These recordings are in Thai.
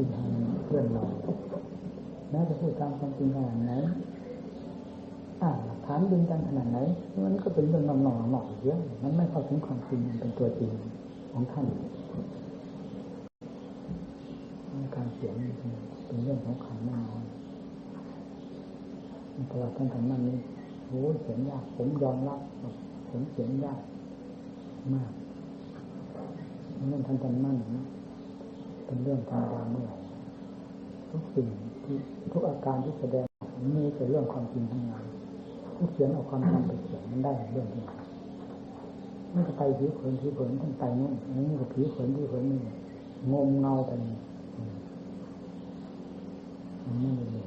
ที่ทางเพื่อนเราแม้จะพูดตามความจริงขนาดไหนอ่าหลักฐานยืนยันขนาดไหนมันก็เป็นเรื่องนองๆหนอเยอะมันไม่เข้าถึงความจริงมันเป็นตัวจริงของท่านการเขียนเป็นเรื่องของขันแน่นอนเพราะว่าท่านทำนั่นนี่โอ้เขียนยากผมยอมรับผมเขียนยากมากเรื่องท่านทำนั่นนะ เป็นเรื่องธรรมดาเมื่อไหร่ทุกสิ่งที่ทุกอาการที่แสดงมีแต่เรื่องความจริงทั้งนั้นที่เขียนเอาความจำไปเขียนมันได้เรื่องที่ไหนมันก็ไปผิวเผินผิวเผินท่านไปนู่นนี่ก็ผิวเผินผิวเผินนี่งมเงาไปมันไม่เลย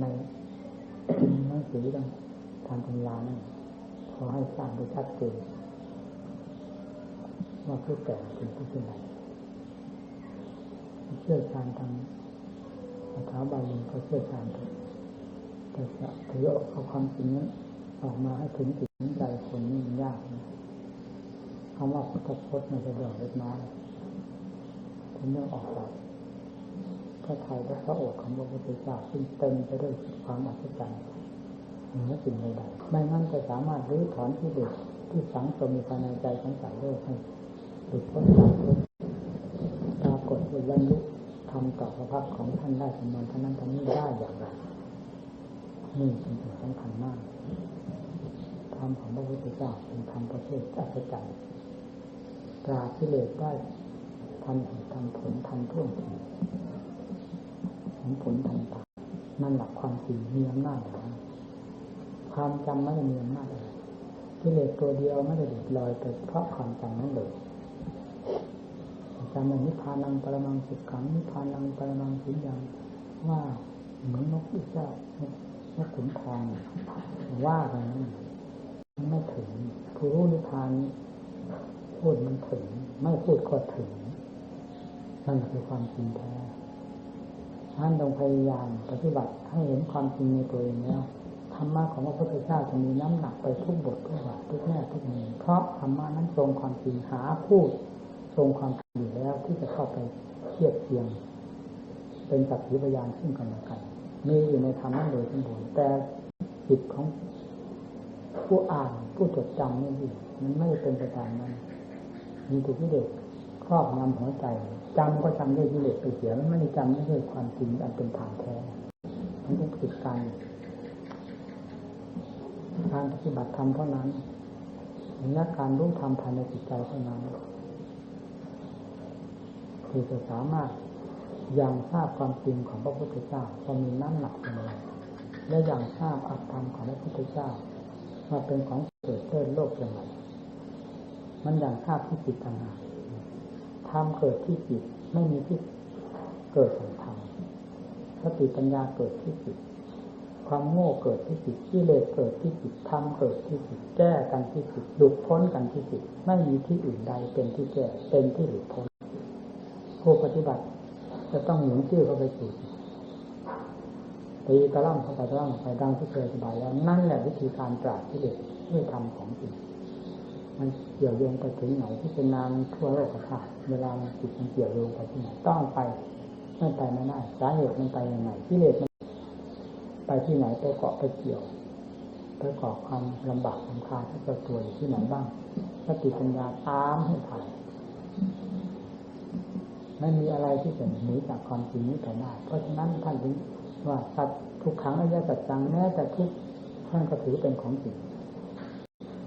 ในหนังสือทางทางตำรานั่น ขอให้สร้างโดยชัดเจนว่าผู้แต่เป็นผู้เป็นไรเชื่อชาญทางภาษาบาลีก็เชื่อชาญแต่จะถือเอาความจริงนั้นออกมาให้ถึงจิตถึงใจคนนี่ยากนะคำว่าพุทธพจน์ในเรื่องเล็กน้อยเป็นเรื่องออกจากพระไทยและพระโอษฐ์ของพระพุทธเจ้าซึ่งเต็มไปด้วยความอัศจรรย์ เหนือสิ่งใดๆไม่งั้นจะสามารถรื้อถอนที่เด็กที่ฝังสมอยู่ภายในใจของสายโลกให้หลุดพ้นจากทุกข์ปรากฏว่าบรรลุทำต่อพระพักของท่านได้สมานท่านั้นท่านนี้ได้อย่างไรนี่เป็นสิ่งสำคัญมากธรรมของพระพุทธเจ้าเป็นธรรมประเภทอัศจรรย์ปราชิเลสได้ทำเหตุทำผลทำท่วงทีผลผลทันตานั่นหลักความจริงมีอำนาจ ความจำไม่ได้มีอำนาจอะไรกิเลสตัวเดียวไม่ได้หลุดลอยไปเพราะความจำนั้นเลยจำในนิพพานังปรมังสุขังนิพพานังปรมังสุญญ์ว่าเหมือนนกอีเจ้านกขุนทองว่ากันนั้นมันไม่ถึงผู้รู้นิพพานพูดมันถึง ไม่พูดก็ถึงนั่นคือความจริงแท้ท่านต้องพยายามปฏิบัติให้เห็นความจริงในตัวเองแล้ว ธรรมะของพระพุทธเจ้าจะมีน้ำหนักไปทุกบททุกบาททุกแง่ทุกมุมเพราะธรรมะนั้นทรงความจริงหาพูดทรงความจริงอยู่แล้วที่จะเข้าไปเทียบเทียง เป็นสักขีพยานซึ่งกันและกันมีอยู่ในธรรมนั้นโดยสมบูรณ์แต่จิตของผู้อ่านผู้จดจำนี่มันไม่เป็นไปตามนั้นมีถูกที่เด็กครอบงำหัวใจจำก็จำด้วยกิเลสไปเสียมันไม่ได้จำด้วยความจริงอันเป็นทางแท้มันต้องฝึกการ การปฏิบัติธรรมเท่านั้นและการรู้ธรรมภายในจิตใจเท่านั้นคือจะสามารถอยังทราบความจริงของพระพุทธเจ้าจะมีน้ำหนักเป็นไรและอยังทราบอัตธรรมของพระพุทธเจ้าว่าเป็นของเกิดเกิดโลกอย่างไรมันอย่างทราบที่จิตต่างหากธรรมเกิดที่จิตไม่มีที่เกิดของธรรมสติปัญญาเกิดที่จิต ความโง่เกิดที่จิตกิเลสเกิดที่จิตธรรมเกิดที่จิตแก้กันที่จิตหลุดพ้นกันที่จิตไม่มีที่อื่นใดเป็นที่แก้เป็นที่หลุดพ้นผู้ปฏิบัติ จะต้องหนุนชื่อเข้าไปสู่ตีกระล่ำเข้าไปกระล่ำไปดังที่เคยอธิบายแล้วนั่นแหละวิธีการปราบกิเลสด้วยธรรมของจิตมันเกี่ยวโยงไปถึงไหนที่เป็นนามทั่วโลกธาตุเวลามันจิตมันเกี่ยวโยงไปที่ไหนต้องไปไม่ไปไม่ได้สาเหตุมันไปยังไงกิเลสมัน ที่ไหนไปเกาะไปเกี่ยวไปเกาะความลำบากลำคาญที่เกิดตัวอยู่ที่ไหนบ้างสติปัญญาตามให้ทันไม่มีอะไรที่จะหนีจากความจริงนี้ไปได้ เพราะฉะนั้นท่านถึงว่าสัตว์ทุกครั้งอริยสัจจังแม้แต่ทุกท่านก็ถือเป็นของจริง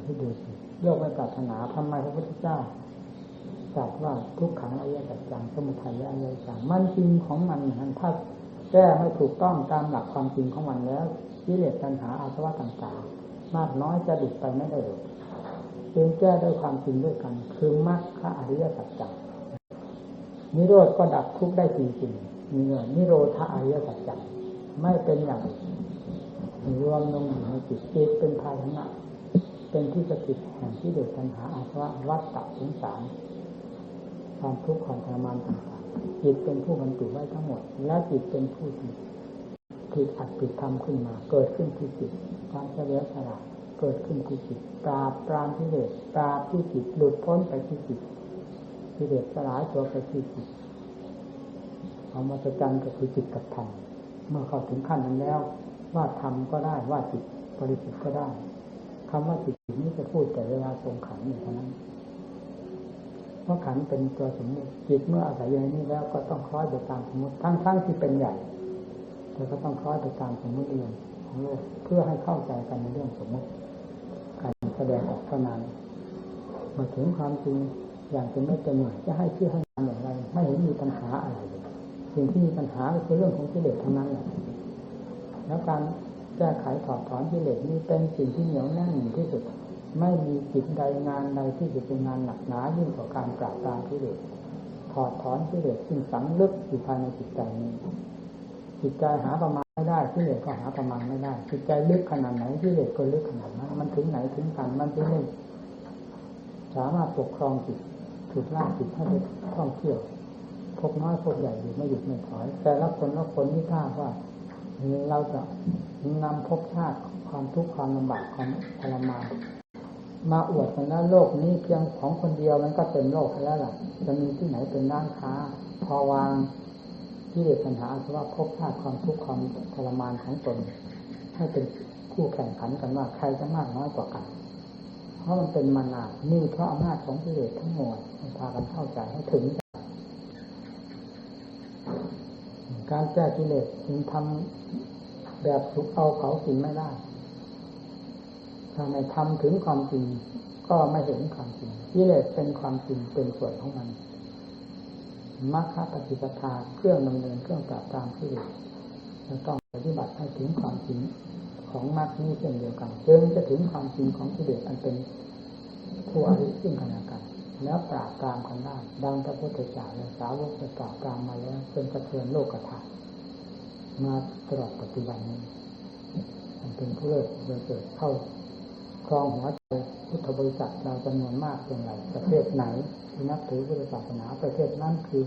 ที่ดูสิโยกไปปรารถนาทำไมพระพุทธเจ้าตรัสว่าทุกขังอริยสัจจังสมุทัยอริยสัจจังมันจริงของมันนั้นถ้า แก้ไม่ถูกต้องตามหลักความจริงของมันแล้วกิเลสตัณหาอาสวะต่างๆ มากน้อยจะดิบไปไม่ได้เลยเป็นแก้ด้วยความจริงด้วยกัน คือมรรคอริยสัจจังนิโรธก็ดับทุกข์ได้จริงๆนี่เลยนิโรธาอริยสัจจังไม่เป็นอย่างรวมลงอยู่ในจิตจิตเป็นภายในเป็นที่สถิตแห่งที่เดือดปัญหาอาสวะวัฏฏะสงสารความทุกข์ความทรมานต่างๆ จิตเป็นผู้บรรจุไว้ทั้งหมด และจิตเป็นผู้ที่ผิดอัดผิดทำขึ้นมา เกิดขึ้นที่จิตความเฉลียวฉลาดเกิดขึ้นที่จิตปราบปรามกิเลสปราบที่จิตหลุดพ้นไปที่จิตกิเลสสลายตัวไปที่จิตเอามาประจันก็คือจิตกับธรรมเมื่อเข้าถึงขั้นนั้นแล้ว ว่าธรรมก็ได้ว่าจิตบริสุทธิ์ก็ได้คำว่าจิตนี้จะพูดแต่เวลาทรงขันอยู่เท่านั้น เพราะขันเป็นตัวสมมติจิตเมื่ออาศัยอยู่ในนี้แล้วก็ต้องคล้อยไปตามสมมติทั้งๆทที่เป็นใหญ่แต่ก็ต้องคล้อยไปตามสมมติเรื่องของโลกเพื่อให้เข้าใจกันในเรื่องสมมติการแสดงออกเท่านั้นมื่อถึงความจริงอย่างเป็นไม่เป็นหน่วยจะให้ชื่อให้นามอย่างไร ไม่เห็นมีปัญหาอะไรเลยสิ่งที่มีปัญหาก็คือเรื่องของกิเลสทั้งนั้นแหละแล้วการแก้ไขถอดถอนกิเลสนี้เป็นสิ่งที่เหนียวแน่นที่สุด ไม่มีจิตใดงานใดที่จะเป็นงานหนักหนายิ่งกว่าการปราบปรามกิเลสถอดถอนกิเลสซึ่งสังลึกอยู่ภายในจิตใจนี้ จิตใจหาประมาณไม่ได้กิเลสก็หาประมาณไม่ได้ จิตใจลึกขนาดไหนกิเลสก็ลึกขนาดนั้น มันถึงไหนถึงกันมันถึงไม่สามารถปกครองจิตถูกล่าจิตให้ไปท่องเที่ยวพบน้อยพบใหญ่อยู่ไม่หยุดไม่ถอย แต่ละคนละคนนี่ถ้าว่าเราจะนำภพชาติความทุกข์ความลำบากความทรมาน มาอวดกันแล้วโลกนี้เพียงของคนเดียวมันก็เต็มโลกแล้วล่ะ จะมีที่ไหนเป็นร้านค้า พอวางที่เด็ปัญหาคือว่าภพชาติความทุกข์ความทรมานของตน ให้เป็นคู่แข่งขันกันว่าใครจะมากน้อยกว่ากัน เพราะมันเป็นมานานี่เพราะอำนาจของกิเลสทั้งหมดมันพากันเข้าใจให้ถึงการแก้กิเลสจึงทำแบบสุกเอาเขากินไม่ได้ ถ้าไม่ทำถึงความจริง ก็ไม่เห็นความจริงกิเลสเป็นความจริงเป็นส่วนของมันมรรคปฏิปทาเครื่องดำเนินเครื่องปราบปรามกิเลสจะต้องปฏิบัติให้ถึงความจริงของมรรคนี้เช่นเดียวกันจึงจะถึงความจริงของกิเลสอันเป็นผู้อริซึ่งกันและกันแล้วปราบปรามกันได้ดังพระพุทธเจ้าและสาวกจะปราบปรามมาแล้วจนกระเทือนโลกธาตุมาตลอดปัจจุบันนี้มันเป็นผู้เลิศเกิดเข้า ครองหัวใจพุทธบริษัทเราจำนวนมากเพียงไรประเทศไหนที่นับถือพุทธศาสนาประเทศนั้นคือ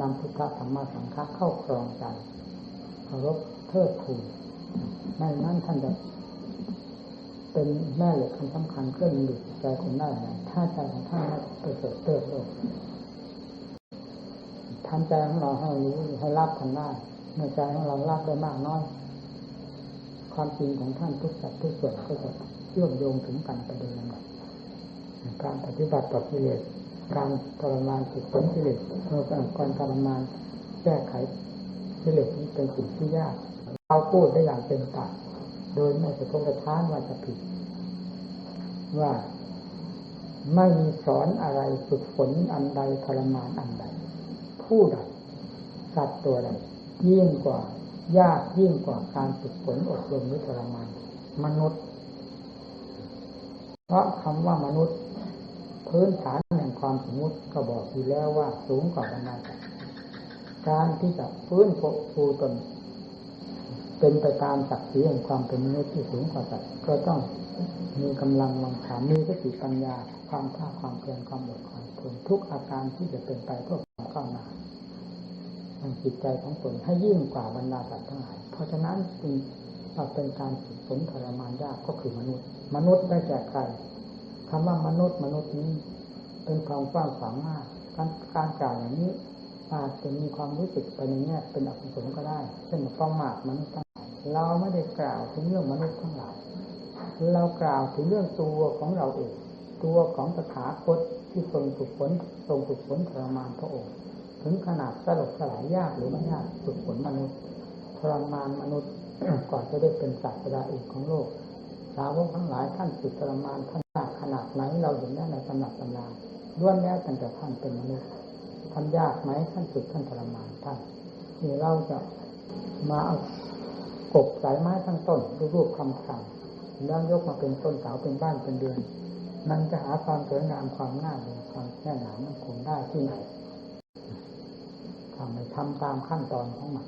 นำพุทธธรรมสังฆะเข้าครองใจเคารพเทิดทูนไม่นั้นท่านจะเป็นแม่เหล็กคันสำคัญเครื่องดึงใจคนได้ไงถ้าใจของท่านไม่ประเสริฐเติบโตทำใจของเราให้รู้ให้รับทันได้เมื่อใจของเรารับได้มากน้อยความจริงของท่านทุกสัดทุกส่วนก็จะ ชื่อมโยงถึงกันไปโดยลำดับการปฏิบัติต่อกิเลสการทรมานจิตผลกิเลสเพื่อการทรมานแก้ไขกิเลสนี้เป็นสิ่งที่ยากเราพูดได้อย่างเต็มปากโดยไม่สะทกสะท้านว่าจะผิด ว่าไม่มีสอนอะไรฝึกฝนอันใดทรมานอันใดผู้ใดสัตว์ตัวใดยิ่งกว่ายากยิ่งกว่าการฝึกฝนอบรมหรือทรมานมนุษย์ เพราะคำว่ามนุษย์ พื้นฐานแห่งความสมมติก็บอกอยู่แล้วว่าสูงกว่าบรรดาสัตว์การที่จะฟื้นฟูตนเป็นไปตามศักดิ์ศรีแห่งความเป็นมนุษย์ที่สูงกว่าสัตว์ก็ต้องมีกำลังวังขามีสติปัญญา ความภาคความเพียรความอดความทนทุกอาการที่จะเป็นไปเพื่อความก้าวหน้าทางจิตใจของตนให้ยิ่งกว่าบรรดาสัตว์ทั้งหลายเพราะฉะนั้นจึง เป็นการฝึกฝนทรมานยากก็คือมนุษย์ มนุษย์ได้แก่ใครคำว่ามนุษย์มนุษย์นี้ เป็นความกว้างขวางมาก การการกล่าวอย่างนี้ อาจจะมีความรู้สึกไปในแง่เป็นอกุศลก็ได้เช่นประมาทมนุษย์ทั้งหลายเราไม่ได้กล่าวถึงเรื่องมนุษย์ทั้งหลายเรากล่าวถึงเรื่องตัวของเราเองตัวของสถาคตที่ทรงฝึกฝนทรงฝึกฝนทรมานพระองค์ ถึงขนาดสลบสลายยากหรือไม่ยากฝึกฝนมนุษย์ทรมานมนุษย์ ก่อนจะได้เป็นศาสดาเอกของโลก สาวกทั้งหลายท่านฝึกทรมานท่านยากขนาดไหนเราเห็นได้ในตำหนักตำราล้วนแล้วตั้งแต่ท่านเป็นมนุษย์ท่านยากไหมท่านฝึกท่านทรมานท่านนี่เราจะมาเอากบสายไม้ทั้งต้นรูปคำคำแล้วยกมาเป็นต้นเสาเป็นบ้านเป็นเดือนมันจะหาความสวยงามความน่าดูความแน่นหนามันคงได้ที่ไหนทำไปทำตามขั้นตอนของมัน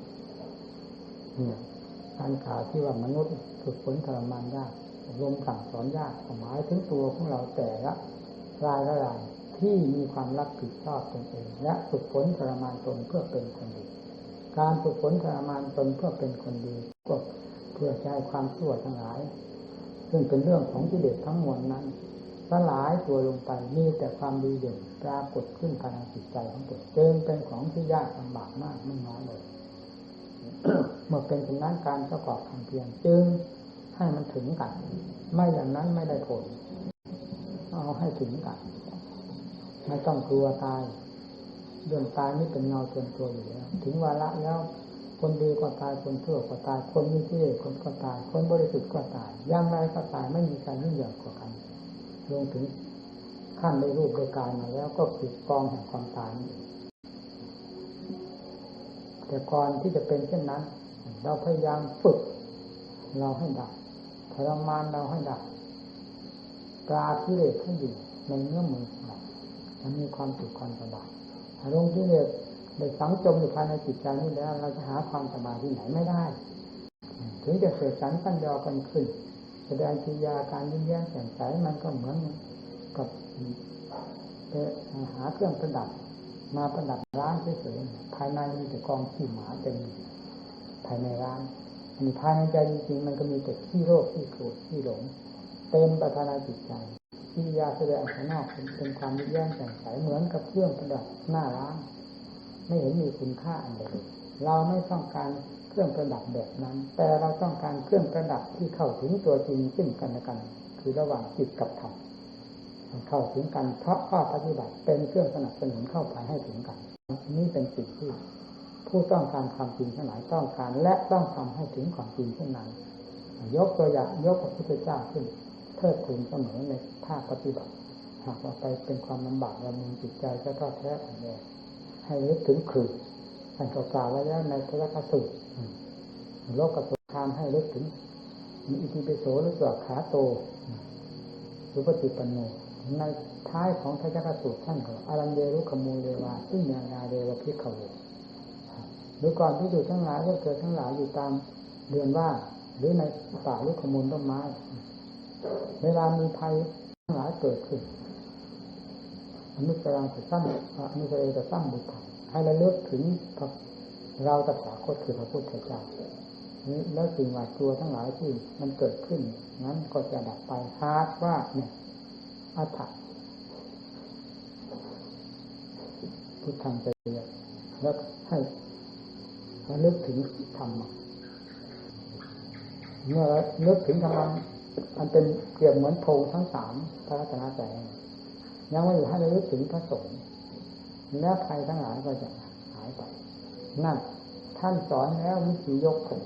เนี่ย การข่าวที่ว่ามนุษย์ฝึกฝนทรมานยากรวมสั่งสอนยากหมายถึงตัวของเราแต่ละรายละรายที่มีความรับผิดชอบตนเองและฝึกฝนทรมานตนเพื่อเป็นคนดี การฝึกฝนทรมานตนเพื่อเป็นคนดีก็เพื่อใช้ความชั่วทั้งหลาย ซึ่งเป็นเรื่องของกิเลสทั้งมวลนั้นสลายตัวลงไปมีแต่ความดีเด่นปรากฏขึ้นภายในจิตใจของตนจึงเป็นของที่ยากลำบากมากไม่น้อยเลย เมื่อเป็นเช่นนั้นการประกอบความเพียรจึงให้มันถึงกัน ไม่อย่างนั้นไม่ได้ผล เอาให้ถึงกัน ไม่ต้องกลัวตายเรื่องตายนี่เป็นเงาเต็มตัวอยู่แล้ว ถึงวาระแล้ว คนดีก็ตาย คนชั่วก็ตาย คนมีที่เลคนก็ตาย คนบริสุทธิ์ก็ตายย่างไรก็ตายไม่มีใครยิ่งใหญ่กว่ากันลงถึงขั้นในรูปในกายมาแล้วก็คือกองแห่งความตายนี่ แต่ก่อนที่จะเป็นเช่นนั้น เราพยายามฝึก เราให้ดับทรมานเราให้ดับปราที่เลสให้อยู่ในเนื้อมือของเรามันมีความสุขความสบายอารมณ์ที่เลสได้สังจมอยู่ภายในจิตใจนี้แล้ว เราจะหาความสบายที่ไหนไม่ได้ ถึงจะเสกสรรปัญญากันขึ้น แสดงกิยาการยิ้มแย้มแจ่มใสมันก็เหมือนกับไปหาเครื่องประดับ มาประดับร้านเฉยๆภายในมีแต่กองขี้หมาเต็มภายในร้านมีภายในใจจริงๆมันก็มีแต่ขี้โรคขี้โกรธขี้หลง เต็มประภายในจิตใจกิริยาแสดงภายนอกเป็นความยิ้มแย้มแจ่มใสเหมือนกับเครื่องประดับหน้าร้าน ไม่เห็นมีคุณค่าอันใดเราไม่ต้องการเครื่องประดับแบบนั้น แต่เราต้องการเครื่องประดับที่เข้าถึงตัวจริงซึ่งกันและกัน คือระหว่างจิตกับธรรม เข้าถึงกันเพราะข้อปฏิบัติเป็นเครื่องสนับสนุนเข้าไปให้ถึงกัน นี่เป็นสิ่งที่ผู้ต้องการความจริงทั้งหลายต้องการ และต้องทำให้ถึงความจริงเช่นนั้น ยกตัวอย่างยกพระพุทธเจ้าขึ้นเทิดทูนเสมอในภาคปฏิบัติ หากว่าไปเป็นความลำบากลำมึงจิตใจก็ทอดแท้อ่อนแอให้นึกถึงขืนท่านกล่าวไว้แล้วในพระคัสูตรโลกกสุคามให้ลึกถึงมีอิติปิโสหรือสวขาโตสุปฏิปันโน ในท้ายของพระจักรสูตรท่านก็อารันเดรุขมูลเลวาซึ่งยนาเดวพิขโวหรือก่อนที่อยู่ทั้งหลายก็เกิดทั้งหลายอยู่ตามเดือนว่า หรือในป่าลูกขมูลต้นไม้ เวลามีภัยทั้งหลายเกิดขึ้นอนุสราจะสร้างอนุสราจะสร้างบุตรให้ระลึกถึงเราตถาคตคือพระพุทธเจ้าแล้วสิ่งหวาดกลัวทั้งหลายที่มันเกิดขึ้น นั้นก็จะดับไปหากว่าเนี่ย อัฏฐะพุทธังใจแล้วให้ระลึกถึงธรรมเมื่อนึกถึงธรรมอันเป็นเปรียบเหมือนโพงทั้งสามพระรัตนตรัยยังไม่อยู่ให้ระลึกถึงพระสงฆ์แล้วภัยทั้งหลายก็จะหายไปนั่นท่านสอนแล้ววิธียกผม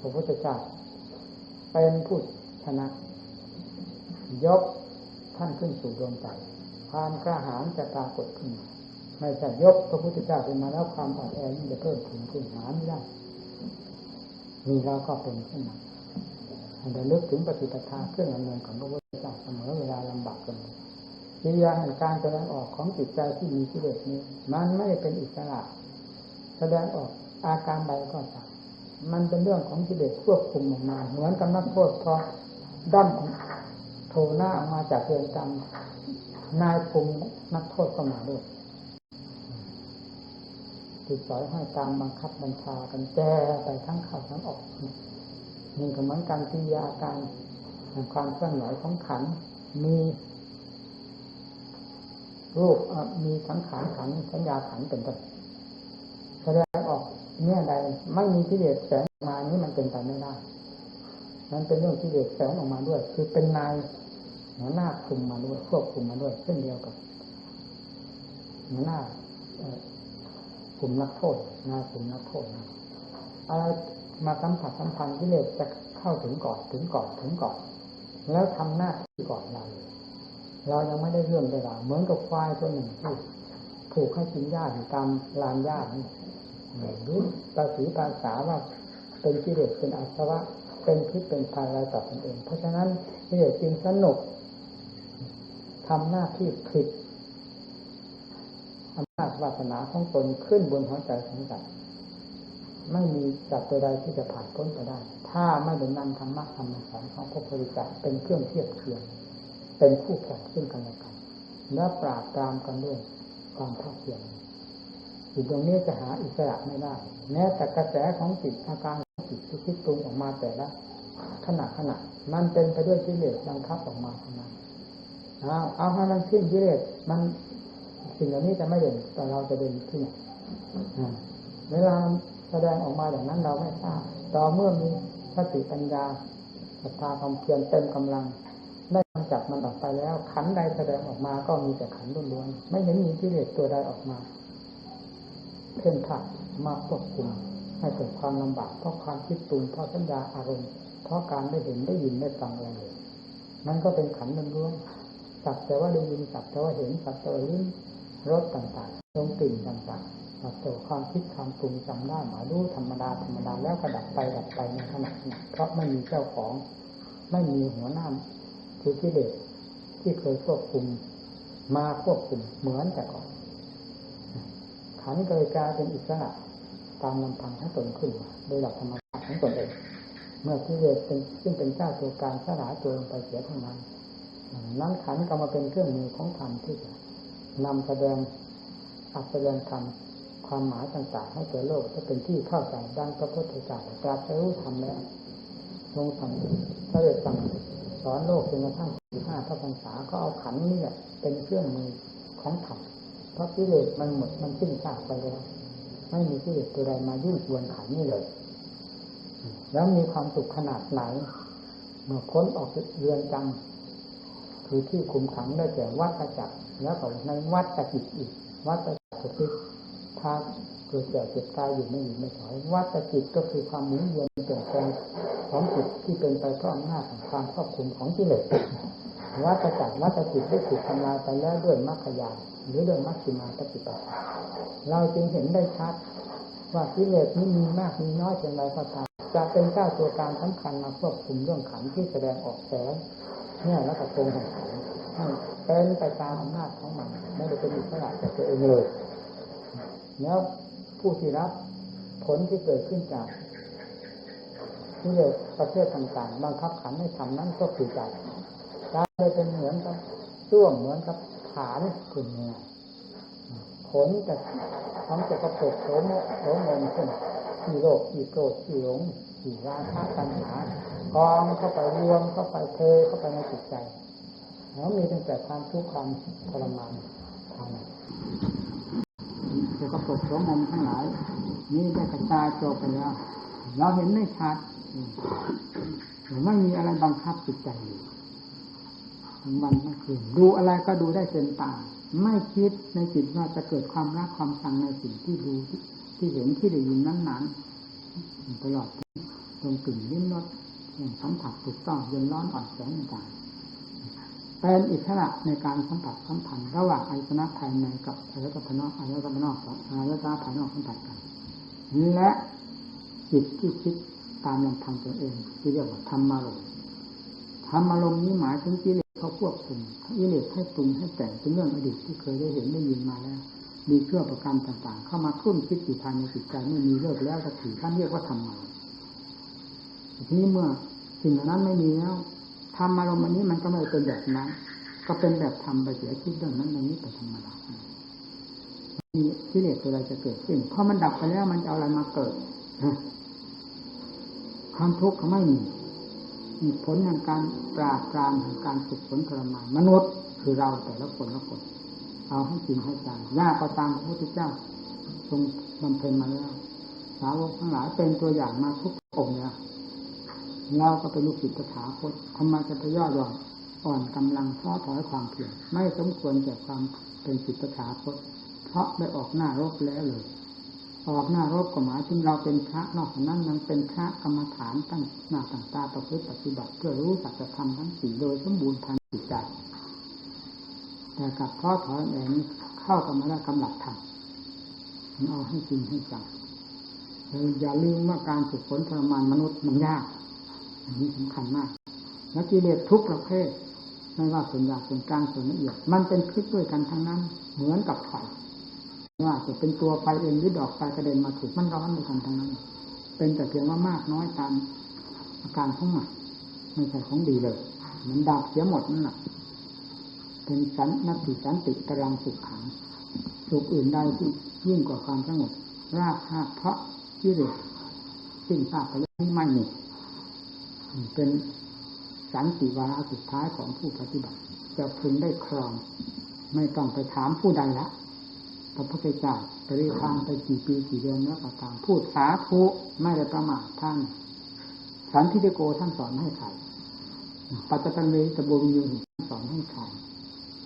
พระพุทธเจ้าเป็นผู้ชนะ ยกท่านขึ้นสู่ดวงใจความกล้าหาญจะปรากฏขึ้นมาไม่ใช่ยกพระพุทธเจ้าขึ้นมาแล้วความอ่อนแอยิ่งจะเพิ่มขึ้นขึ้นหาไม่ได้มีเราก็เป็นขึ้นมาเราลึกถึงปฏิปทาเครื่องดำเนินของพระพุทธเจ้าเสมอเวลาลำบากกันกิริยาแห่งการแสดงออกของจิตใจที่มีกิเลสนี้มันไม่เป็นอิสระแสดงออกอาการใดก็ตามมันเป็นเรื่องของกิเลสควบคุมออกมาเหมือนกับนักโทษพอด้อม โทหน้าออกมาจากเรือนจำนายคุมนักโทษก็มาด้วยติดสอยให้ตามบังคับบัญชากันแจ้ไปทั้งเข้าทั้งออกนี่ก็เหมือนการกิยาการความเคลื่อนไหวของขันมีรูปมีสังขารขันสัญญาขันเป็นต้นแสดงออกเนี่ยใดไม่มีกิเลสแฝงออกมานี้มันเป็นไปไม่ได้ นั้นเป็นเรื่องกิเลสแฝงออกมาด้วย คือเป็นนายหัวหน้าคุมมาด้วยควบคุมมาด้วยเช่นเดียวกับหัวหน้ากลุ่มนักโทษนายกลุ่มนักโทษอะไรมาสัมผัสสัมพันธ์กิเลสจะเข้าถึงก่อนถึงก่อนถึงก่อน แล้วทำหน้าที่ก่อนเราเรายังไม่ได้เรื่องได้ราเหมือนกับควายตัวหนึ่งที่ถูกให้กินหญ้าอยู่ตามลานหญ้านี่รู้ภาษีภาษาว่าเป็นกิเลสเป็นอาสวะ เป็นพิษเป็นภัยอะไรต่อตนเอง เพราะฉะนั้นกิเลสจึงสนุกทำหน้าที่ผิดอำนาจวาสนาของตนขึ้นบนหัวใจของสัตว์ไม่มีจัตว์ใดที่จะผ่านพ้นไปได้ ถ้าไม่ได้นำธรรมะธรรมสอนของพระพุทธเจ้าเป็นเครื่องเทียบเทียมเป็นคู่แข่งซึ่งกันและกันและปราบตามกันด้วยความเท่าเทียมอยู่ตรงนี้จะหาอิสระไม่ได้ แม้แต่กระแสของจิตอาการ จิตที่คิดปรุงออกมาแต่ละขณะขณะมันเป็นไปด้วยกิเลสบังคับออกมาทำไมเอาเอาให้มันสิ้นกิเลสมันสิ่งเหล่านี้จะไม่เด่นแต่เราจะเด่นที่ไหนเวลาแสดงออกมาอย่างนั้นเราไม่ทราบต่อเมื่อมีสติปัญญาศรัทธาความเพียรเต็มกำลังได้กำจัดมันออกไปแล้ว ขันใดแสดงออกมาก็มีแต่ขันล้วนๆไม่เห็นมีกิเลสตัวใดออกมาเพ่นขัดมาควบคุม ให้เกิดความลำบากเพราะความคิดปรุงเพราะสัญญาอารมณ์ เพราะการได้เห็นได้ยินได้ฟังอะไรเลยมันก็เป็นขันล้วนสักแต่ว่าได้ยินสักแต่ว่าเห็นสักแต่ว่าลิ้นรสต่างๆลมกลิ่นต่างๆสักแต่ความคิดความปรุงจำได้หมายรู้ธรรมดาธรรมดาแล้วก็ดับไปดับไปในขณะนั้นเพราะไม่มีเจ้าของ ไม่มีหัวหน้าคือกิเลสที่เคยควบคุมมาควบคุมเหมือนแต่ก่อนขันเกิดกลายเป็นอิสระ ตามลำพังให้ตนขึ้นมาโดยหลักธรรมชาติของตนเองเมื่อกิเลสเป็นซึ่งเป็นเจ้าตัวการสลายตัวลงไปเสียเท่านั้นนั้นขันก็มาเป็นเครื่องมือของธรรมที่จะนำแสดงอัดแสดงธรรมความหมายต่างๆ ให้แก่โลกจะเป็นที่เข้าใจดังพระพุทธเจ้าตรัสรู้ธรรมแล้วทรงสั่งพระเดชสั่งสอนโลกจนกระทั่งสี่ห้าพระพรรษาก็เอาขันนี่เป็นเครื่องมือของธรรมเพราะกิเลสมันหมดมันสิ้นซากไปแล้ว ไม่มีกิเลสตัวใดมายุ่งชวนขันนี่เลย แล้วมีความสุขขนาดไหน เมื่อค้นออกเรือนจำคือที่คุมขังได้แก่วัดจักรแล้วก็ในวัดจักรอีก วัดจักรคือพาเกิดแก่เจ็บตายอยู่ไม่หยุดไม่ถอย วัดจิตก็คือความหมุนเวียนเปลี่ยนแปลงของจิตที่เป็นไปเพราะอำนาจของความครอบคุมของกิเลสวัฏจักรวัฏจิตได้ถูกทำลายไปแล้วด้วยมรรคยาน หรือด้วยมัชฌิมาปฏิปทาเราจึงเห็นได้ชัด ว่ากิเลสนี้มีมากมีน้อยเพียงไรก็ตามจะเป็นเจ้าตัวการสำคัญมาควบคุมเรื่องขันที่แสดงออกแสงเนี่ยแล้วก็ตรงของขันเป็นไปตามอำนาจของมันไม่ได้เป็นอิสระจากตัวเองเลยแล้วผู้ที่รับผลที่เกิดขึ้นจากที่เลสประเภทต่างๆบังคับขันให้ทำนั้นก็คือใจใจเลยเป็นเหมือนกับช่วงเหมือนกับฐานขึ้นเนี่ย ผลจากทั้งจะกระปกโสมโสมงขึ้นที่โลกที่โกรธที่หลงที่ราคะปัญหากองเข้าไปรวมเข้าไปเทเข้าไปในจิตใจแล้วมีตั้งแต่ความทุกข์ความทรมานทางจะกระปกโสมงทั้งหลาย นี่ได้กระจายตัวไปแล้วเราเห็นไม่ชัดหรือไม่มีอะไรบังคับจิตใจทั้งวันทั้งคืนดูอะไรก็ดูได้เต็มตา ไม่คิดในจิตว่าจะเกิดความรักความชังในสิ่งที่ดูที่เห็นที่ได้ยินนั้นนั้นตลอดตรงกลิ่นลิ้มรสอย่างสัมผัสถูกต้องเย็นร้อนอ่อนแข็งต่างเป็นอิสระในการสัมผัสสัมพันธ์ระหว่างอายตนะภายในกับอายตนะภายนอกอายตนะภายนอกอายตนะภายนอกสัมผัสกัน และจิตที่คิดตามลำพังตัวเองที่เรียกว่าธรรมารมณ์ธรรมารมณ์นี้หมายถึงกิเล เขาควบคุมกิเลสให้ปรุงให้แต่งเป็นเรื่องอดีตที่เคยได้เห็นได้ยินมาแล้ว มีเครื่องประกันต่างๆ เข้ามาคุ้นคิดอยู่ภายในจิตใจไม่มีเลิกแล้วก็ถือท่านเรียกว่าธรรมาทีนี้เมื่อสิ่งเหล่านั้นไม่มีแล้วธรรมารมณ์อันนี้มันก็ไม่เป็นแบบนั้นก็เป็นแบบทำไปเสียคิดเรื่องนั้นเรื่องนี้ไปธรรมดามีกิเลสตัวใดจะเกิดขึ้นพอมันดับไปแล้วมันจะเอาอะไรมาเกิดความทุกข์เขาไม่มี มีผลแห่งการปราบปรามแห่งการฝึกฝนทรมานมนุษย์คือเราแต่ละคนละคนเอาให้จริงให้จังยากก็ตามพระพุทธเจ้า ทรงบำเพ็ญมาแล้วสาวกทั้งหลายเป็นตัวอย่างมาทุกองค์เนี่ยเราก็เป็นลูกศิษย์ถาคตทำไมจะไปย่อหย่อนอ่อนกำลังท้อถอยความเพียรไม่สมควรแก่ความเป็นศิษย์ถาคตเพราะได้ออกหน้ารบแล้วเลย ออกหน้ารบก็หมายถึงเราเป็นพระนอกจากนั้นยังเป็นพระกรรมฐานตั้งหน้าต่างตาประพฤติปฏิบัติ เพื่อรู้สัจธรรมทั้งสี่โดยสมบูรณ์ทางจิตใจแต่กับท้อถอยแอนเข้ากับมาได้กำลังทำเอาให้จริงให้จังอย่าลืมว่าการฝึกฝนทรมานมนุษย์มันยาก อันนี้สำคัญมาก และกิเลสทุกประเภท ไม่ว่าส่วนหยาบส่วนกลางส่วนละเอียด มันเป็นพิษด้วยกันทั้งนั้น เหมือนกับไฟ ว่าจะเป็นตัวไฟเองหรือดอกไฟกระเด็นมาถูกมันร้อนด้วยกันทั้งนั้น เป็นแต่เพียงว่ามากน้อยตามอาการของมันไม่ใช่ของดีเลย มันดับเสียหมดนั่นแหละเป็นสันนักติสันติกำลังสุขขังสุขอื่นใดที่ยิ่งกว่าความสงบรากหากเพราะที่เด็กสิ้นซากไปแล้วไม่มีเป็นสันติวาระสุดท้ายของผู้ปฏิบัติ จะพึงได้ครอง ไม่ต้องไปถามผู้ใดละ พระพุทธเจ้าไปรียทางไปกี่ปีกี่เดือนแล้วก็ตามพูดสาธุไม่ได้ประมาทท่าน สันทิฏฐโกท่านสอนให้ใครปัจจันเวตบวิญญูท่านสอนให้ใคร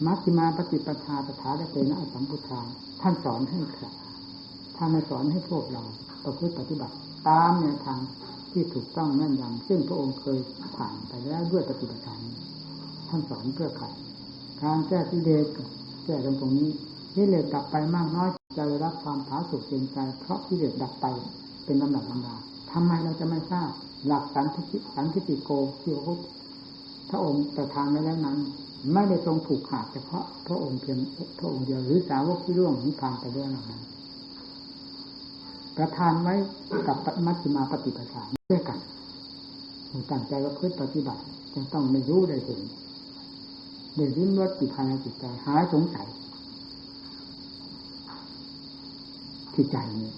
มัชฌิมาปฏิปทาปฐาได้เป็นอสัมพุทธาท่านสอนให้ใครท่านไม่สอนให้พวกเราประพฤติปฏิบัติ ตามแนวทางที่ถูกต้องแน่นยำซึ่งพระองค์เคยผ่านไปแล้วด้วยปฏิบัติการท่านสอนเพื่อใครการแก้ที่เดชแก้ตรงตรงนี้ ที่เลสดับไปมากน้อยจะได้รับความผาสุกเย็นใจเพราะที่เลสดับไปเป็นลำดับลำดาทำไมเราจะไม่ทราบหลักสันทิสันทิติโกที่พระพุทธพระองค์แต่ทางไว้แล้วนั้น ไม่ได้ทรงผูกขาดเฉพาะพระองค์เพียงพระองค์เดียวหรือสาวกที่ร่วงนิพพานไปด้วยนั้นประทานไว้กับมัชฌิมาปฏิปทาด้วยกันตั้งใจว่าพื่อปฏิบัติจะต้องไม่รู้ได้เห็นเดี๋ยวริมรสจิตภายในจิตใจหายสงสัย ที่ใจนี้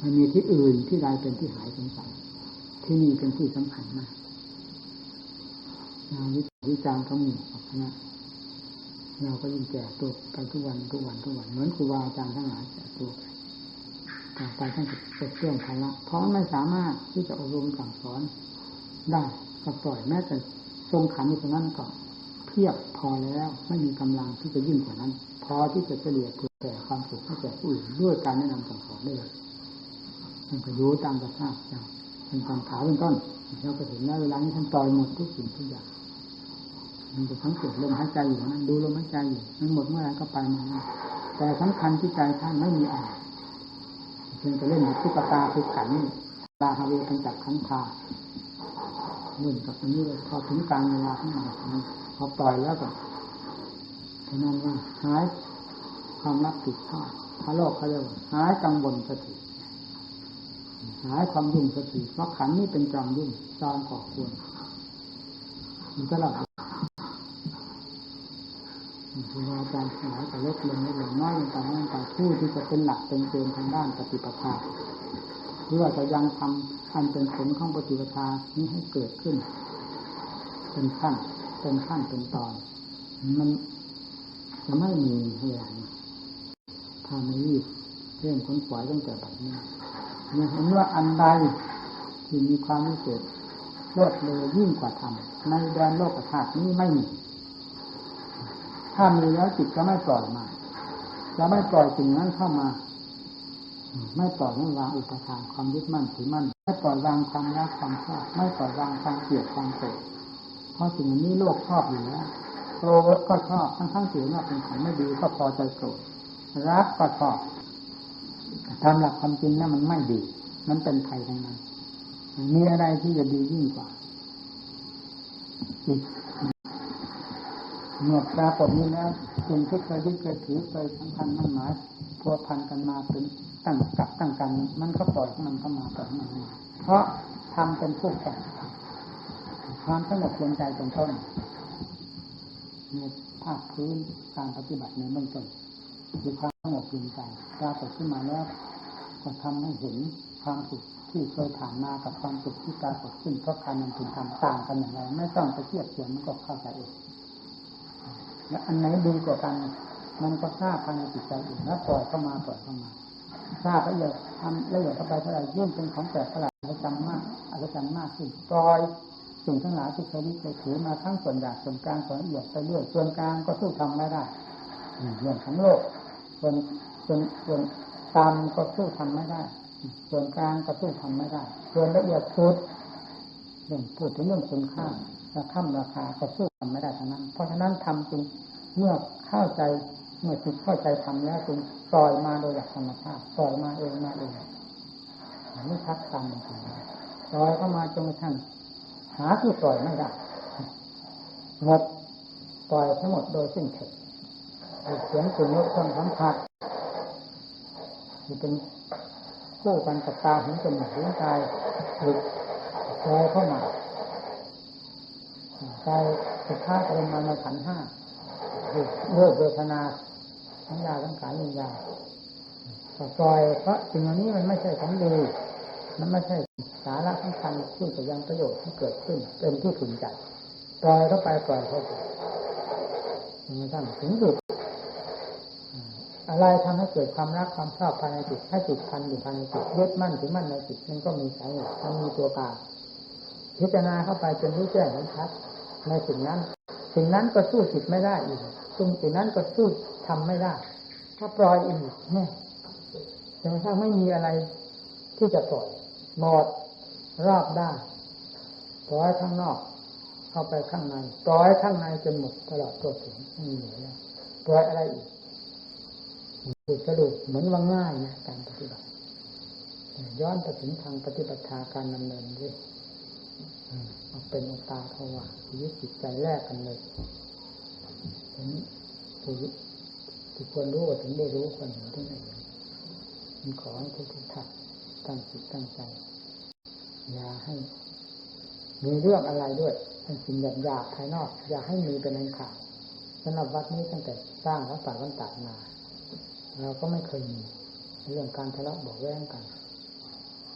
มันมีที่อื่นที่ใดเป็นที่หายสงสัยที่นี่เป็นที่สำคัญมากงานวิจารณ์เขามีออกนะเราก็ยิ่งแก่ตัวไปทุกวันทุกวันทุกวันเหมือนครูบาอาจารย์ทั้งหลายแก่ตัวต่อไปท่านจะเป็นเรื่องภาระเพราะไม่สามารถที่จะอบรมสั่งสอนได้ก็ปล่อยแม้แต่ทรงขันอยู่ตรงนั้นก็เพียบพอแล้ว ไม่มีกำลังที่จะยิ่งกว่านั้น พอที่จะเฉลี่ยเพื่อแต่ความสุขให้แก่ผู้อื่นด้วยการแนะนำสั่งสอนได้เลยมันก็รู้ตามสภาพเจ้างเป็นความขาวเป็นต้นเราก็เห็นแล้วเวลานี้ท่านปล่อยหมดทุกสิ่งทุกอย่างมันจะทั้งเกิดลมหายใจอยู่นั้นดูลมหายใจอยู่มันหมดเมื่อไรก็ไปมาแต่สำคัญที่ใจท่านไม่มีอะไรเพียงแต่เล่นตุ๊กตาคือขันตาฮาเวเป็นจับขันธาเล่นกับอันนี้พอถึงกลารเวลาขึ้นมาพอปล่อยแล้วก็ ฉะนั้นว่าหายความรับผิดชอบพระโลกเขาเรียกว่าหายกังวลสติหายความยุ่งสติเพราะขันนี้เป็นจอมยุ่งจอมก่อควรมันก็หลับครูอาจารย์หลายแต่เล็กลงเล็กลงน้อยลงไปน้อยลงไปผู้ที่จะเป็นหลักเป็นเกณฑ์ทางด้านปฏิปทาหรือว่าจะยังทำอันเป็นผลของปฏิปทานี้ให้เกิดขึ้น เป็นขั้นเป็นขั้นเป็นตอน มัน จะไม่มีเวลาถ้าไม่รีบเร่งค้นขวายตั้งแต่แบบนี้นี่ยเห็นว่าอันใดที่มีความวิเศษรวดเร็วยิ่งกว่าธรรมในแดนโลกธาตุนี้ไม่มีถ้ามีแล้วจิตก็ไม่ปล่อยมาจะไม่ปล่อยสิ่งนั้นเข้ามาไม่ปล่อยไม่วางอุปทานความยึดมั่นถือมั่นไม่ปล่อยวางความรักความชอบไม่ปล่อยวางความเกลียดความโกรธเพราะสิ่งนี้โลกชอบอยู่แล้ว โกรธก็ชอบทั้งทั้งที่ว่าเป็นของไม่ดีก็พอใจโกรธรักก็ชอบตามหลักความจริงนั้นมันไม่ดี มันเป็นภัยทั้งนั้นมีอะไรที่จะดียิ่งกว่าจิตเมื่อปรากฏนี้แล้วสิ่งที่เคยยึดเคยถือเคยสำคัญมั่นหมายพัวพันกันมาเป็นตั้งกับตั้งกัน มันก็ปล่อยมันเข้ามาปล่อยมันมาเพราะทำเป็นผู้แต่ความสงบเย็นใจเป็นต้น ในภาคพื้นการปฏิบัติในเบื้องต้นคือความสงบเย็นใจปรากฏขึ้นมาแล้วก็ทำให้เห็นความสุขที่เคยผ่านมากับความสุขที่ปรากฏขึ้นเพราะการมันถึงทำต่างกันอย่างไรไม่ต้องไปเทียบเทียมมันก็เข้าใจเองและอันไหนดีกว่ากันมันก็ทราบภายในจิตใจเองแล้วปล่อยเข้ามาปล่อยเข้ามาทราบละเอียดทำละเอียดเข้าไปเท่าไหร่ยิ่งเป็นของแปลกประหลาดอัศจรรย์มากอัศจรรย์มากขึ้นปล่อย สิ่งทั้งหลายที่เคยเคยถือมาทั้งส่วนหยาบส่วนกลางส่วนละเอียดไปเรื่อยส่วนกลางก็สู้ทำไม่ได้เรื่องของโลกส่วนส่วนส่วนตามก็สู้ทำไม่ได้ ส่วนกลางก็สู้ทำไม่ได้ ส่วนละเอียดสุดเรื่องพูดถึงเรื่องคุณค่าราคาราคาก็สู้ทำไม่ได้ทั้งนั้น เพราะฉะนั้นทำจึงเมื่อเข้าใจเมื่อจิตเข้าใจทำแล้วจึงปล่อยมาโดยหลักธรรมชาติปล่อยมาเองมาเองไม่ทักตามจริงปล่อยเข้ามาจนกระทั่ง หาที่ปล่อยไม่ได้หมดปล่อยทั้งหมดโดยสิ้นเชิงเสียงสุนทรเครื่องสัมผัสที่เป็นคู่กันกับตาหูจมูกลิ้นกายหลุดลอยเข้ามาใจสุดท้ายเป็นมาในขันห้าเลิกเวทนาทั้งยาทั้งขายวิญญาปล่อยเพราะสิ่งเหล่านี้มันไม่ใช่ของดี นั่นไม่ใช่สาระสำคัญที่จะยังประโยชน์ที่เกิดขึ้นเป็นที่ถึงใจปล่อยเข้าไปปล่อยเข้าไปมันตั้งถึงสุดอะไรทำให้เกิดความรักความชอบภายในจิตให้จิตพันอยู่ภายในจิตยึดมั่นถือมั่นในจิตมันก็มีสาเหตุมันมีตัวกลางพิจารณาเข้าไปจนรู้แจ้งเห็นชัดในสิ่งนั้นสิ่งนั้นก็สู้จิตไม่ได้อีกสิ่งสิ่งนั้นก็สู้ทำไม่ได้ ถ้าปล่อยอีกเนี่ยจนกระทั่งไม่มีอะไรที่จะปล่อย หมดรอบด้านปล่อยข้างนอกเข้าไปข้างในปล่อยข้างในจนหมดตลอดตัวถึงไม่มีเหลือแล้วปล่อยอะไรอีกสรุปเหมือนว่าง่ายนะการปฏิบัติย้อนไปถึงทางปฏิบัติการดำเนินด้วยเอาเป็นอตาเขาว่าชีวิตจิตใจแรกกันเลยถึงผู้ทุกคนรู้ว่าถึงได้รู้คนเห็นถึงได้เห็นมันขอให้ทุกทุกท่าน ตั้งจิตตั้งใจอย่าให้ มีเรื่องอะไรด้วยเป็นสิ่งหยาบหยาบภายนอก อย่าให้มีเป็นอันขาดสำหรับวัดนี้ตั้งแต่สร้างวัดป่าวันตากมาเราก็ไม่เคยมีเรื่องการทะเลาะบอกแว้งกัน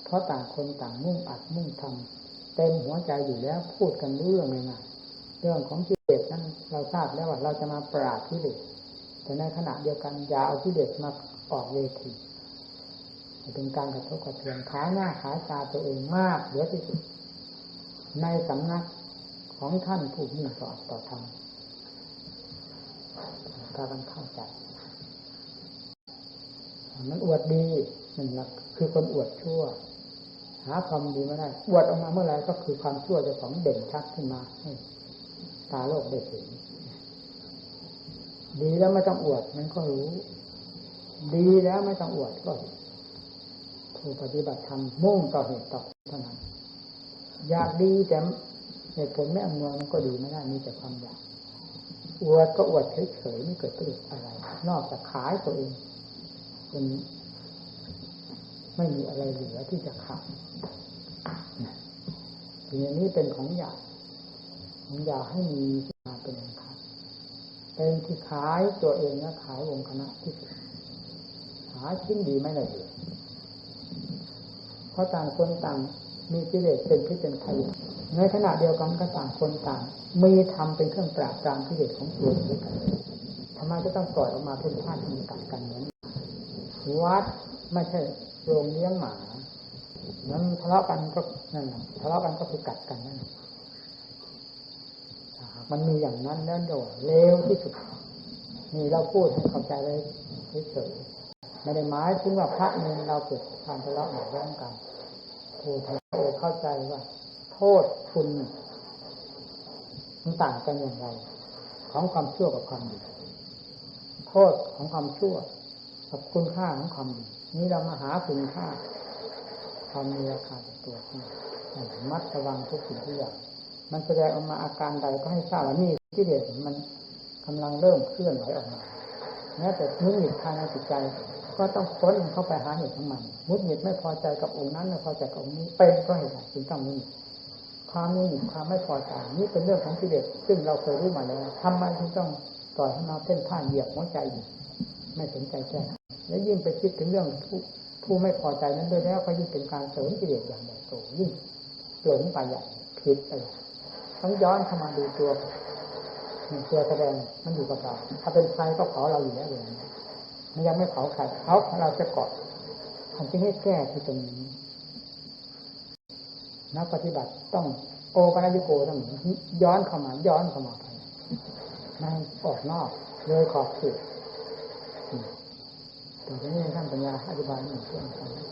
เพราะต่างคนต่างมุ่งอัดมุ่งทำเต็มหัวใจอยู่แล้วพูดกันเรื่องง่ายๆเรื่องของกิเลสนั้นเราทราบแล้วว่าเราจะมาปราบกิเลสแต่ในขณะเดียวกันอย่าเอากิเลสมาออกเวที เป็นการกระทบกระเทือนขาหน้าขาตาตัวเองมากเหลือที่สุด ในสำนักของท่านผู้มีต่อนต่อธรรมการเข้าใจมันอวดดีนั่นแหละคือคนอวดชั่ว หาความดีไม่ได้ อวดออกมาเมื่อไรก็คือความชั่วจะของเด่นชัดขึ้นมาให้ตาโลกได้เห็นดีแล้วไม่ต้องอวดมันก็รู้ ดีแล้วไม่ต้องอวดก็ ผู้ปฏิบัติธรรมมุ่งต่อเหตุต่อเท่านั้นอยากดีแต่เหตุผลไม่อำนวยมันก็ดีไม่ได้มีแต่ความอยากอวดก็อวดเฉยๆไม่เกิดประโยชน์อะไร นอกจากขายตัวเองจนไม่มีอะไรเหลือที่จะขายทีนี้เป็นของอยากของอยากให้มีมาเป็นอันขาดเป็นที่ขายตัวเองและขายวงคณะที่หาชิ้นดีไม่ได้เลย ราะต่างคนต่างมีกิเลสเป็นพิษเป็นภัยในขณะเดียวกันก็ต่างคนต่างมีธรรมเป็นเครื่องปราบปรามกิเลสของตัวด้วยกันทำไมจะต้องปล่อยออกมาเป็นท่าทีกัดกันเหมือนวัดไม่ใช่โรงเลี้ยงหมานั้นทะเลาะกันก็นั่นทะเลาะกันก็คือกัดกันนั่นมันมีอย่างนั้นแล้วเดี๋ยวเลวที่สุดนี่เราพูดให้เข้าใจเลยเฉยไม่ได้หมายถึงว่าพระเนรเราเกิดการทะเลาะหมาแย่งกัน ผู้ทะเลาเข้าใจว่า โทษคุณมันต่างกันอย่างไร ของความชั่วกับความดีโทษของความชั่วกับคุณค่าของความดีนี้เรามาหาคุณค่าความมีราคาตัวที่มัดระวังทุกสิ่งทุกอย่างมันแสดงออกมาอาการใดก็ให้ทราบว่านี่ที่เด็ดมันกำลังเริ่มเคลื่อนไหวออกมาแม้แต่มุดหงิดภายในจิตใจ ก็ต้องค้นเข้าไปหาเหตุของมันมุดหงิดไม่พอใจกับองค์นั้นไม่พอใจกับองค์นี้เป็นก็เหตุจึงต้องมุดความมุดหงิดความไม่พอใจนี่เป็นเรื่องของกิเลสซึ่งเราเคยรู้มาแล้วทำไมถึงต้องปล่อยให้มาเต้นท่าเหยียบหัวใจอยู่ไม่สนใจแก้และยิ่งไปคิดถึงเรื่องผู้ผู้ไม่พอใจนั้นด้วยแล้วก็ยิ่งเป็นการเสริมกิเลสอย่างใหญ่โตยิ่งหลงไปใหญ่ผิดไปต้องย้อนเข้ามาดูตัวตัวแสดงมันอยู่กับเราถ้าเป็นใครก็เผาเราอยู่แล้วเลยมัน ยังไม่เผาใครเผาเราจะเกาะทำที่ให้แก้ที่ตรงนี้นักปฏิบัติต้องโอปัญญโกต้องย้อนเข้ามา ย้อนเข้ามาไปไม่ออกนอกเลยขอบเขตแต่ทีนี้ท่านปัญญาอธิบายหนึ่งเรื่อน